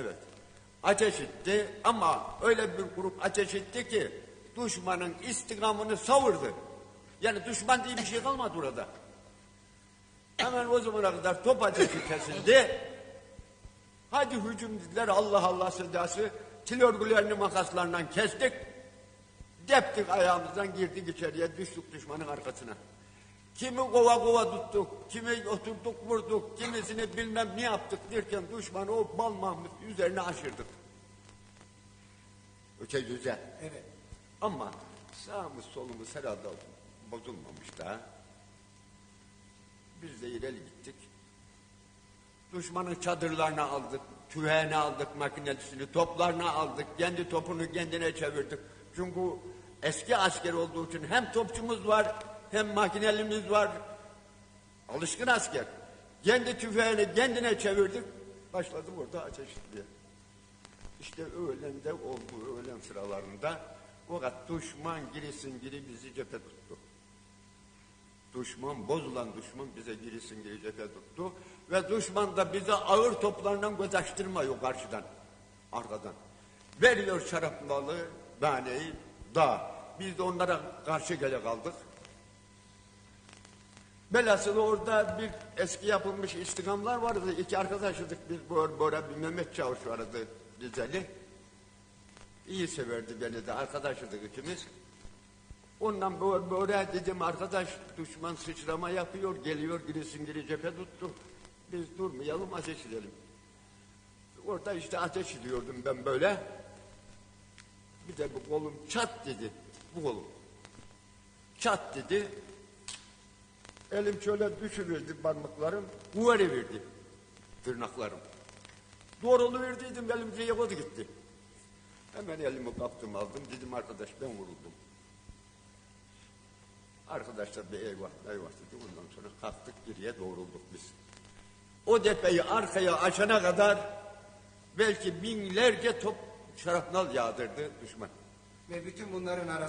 Evet. Ateş ama öyle bir grup ateş ki düşmanın istikamını savurdu. Yani düşman diye bir şey kalmadı orada. Hemen o zamana kadar top ateşi kesildi. Hadi hücum dediler Allah Allah sedası. Til örgülerini makaslarından kestik. Deptik ayağımızdan girdik içeriye düştük düşmanın arkasına. Kimi kova kova tuttuk, kimi oturduk vurduk, kimisini bilmem ne yaptık derken düşmanı o bal mahmut üzerine aşırdık. Öte güzel. Evet. Ama sağımız solumuz herhalde bozulmamış daha. Biz de ileri gittik. Düşmanın çadırlarını aldık, tüfeğini aldık, makinesini, toplarını aldık, kendi topunu kendine çevirdik. Çünkü eski asker olduğu için hem topçumuz var, hem makinelimiz var. Alışkın asker. Kendi tüfeğini kendine çevirdik. Başladım orada ateş etmeye. İşte öğlende oldu, öğlen sıralarında fakat düşman girisin giri bizi cephe tuttu. Düşman, bozulan düşman bize girisin giri cephe tuttu. Ve düşman da bize ağır toplarından göz açtırmıyor karşıdan, arkadan. Veriyor şarapnalı, baneyi, da. Biz de onlara karşı gele kaldık. Velhasılı orada bir eski yapılmış istikamlar vardı. İki arkadaşıydık biz böyle, böyle bir Mehmet Çavuş vardı Rizeli. İyi severdi beni de arkadaşıydık ikimiz. Ondan böyle, böyle dedim arkadaş düşman sıçrama yapıyor geliyor girisin giri cephe tuttu. Biz durmayalım ateş edelim. Orada işte ateş ediyordum ben böyle. Bir de bu kolum çat dedi. Bu kolum. Çat dedi. Elim şöyle düşürüldü parmaklarım. Verdi. Tırnaklarım. Doğrulu verdiydim elim kodu gitti. Hemen elimi kaptım aldım. Dedim arkadaş ben vuruldum. Arkadaşlar bir eyvah eyvah dedi. Ondan sonra kalktık geriye doğrulduk biz. O depeyi arkaya açana kadar belki binlerce top şarapnal yağdırdı düşman. Ve bütün bunların arasında